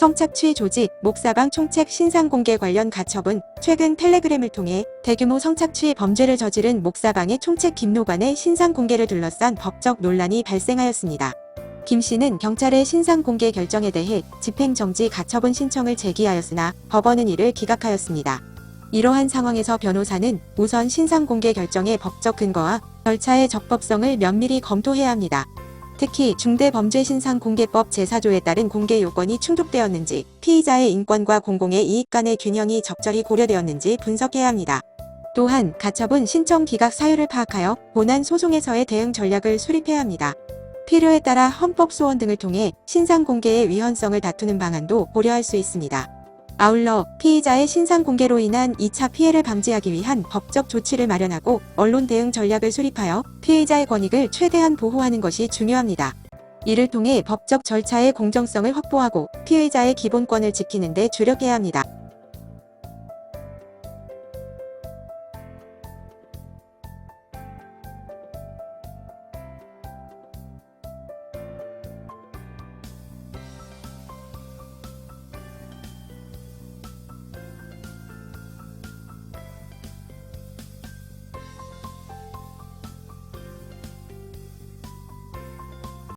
성착취 조직, 목사방 총책 신상 공개 관련 가처분, 최근 텔레그램을 통해 대규모 성착취 범죄를 저지른 목사방의 총책 김노관의 신상 공개를 둘러싼 법적 논란이 발생하였습니다. 김 씨는 경찰의 신상 공개 결정에 대해 집행정지 가처분 신청을 제기하였으나 법원은 이를 기각하였습니다. 이러한 상황에서 변호사는 우선 신상 공개 결정의 법적 근거와 절차의 적법성을 면밀히 검토해야 합니다. 특히 중대범죄신상공개법 제4조에 따른 공개 요건이 충족되었는지, 피의자의 인권과 공공의 이익 간의 균형이 적절히 고려되었는지 분석해야 합니다. 또한 가처분 신청 기각 사유를 파악하여 본안 소송에서의 대응 전략을 수립해야 합니다. 필요에 따라 헌법 소원 등을 통해 신상 공개의 위헌성을 다투는 방안도 고려할 수 있습니다. 아울러 피의자의 신상 공개로 인한 2차 피해를 방지하기 위한 법적 조치를 마련하고 언론 대응 전략을 수립하여 피해자의 권익을 최대한 보호하는 것이 중요합니다. 이를 통해 법적 절차의 공정성을 확보하고 피해자의 기본권을 지키는 데 주력해야 합니다.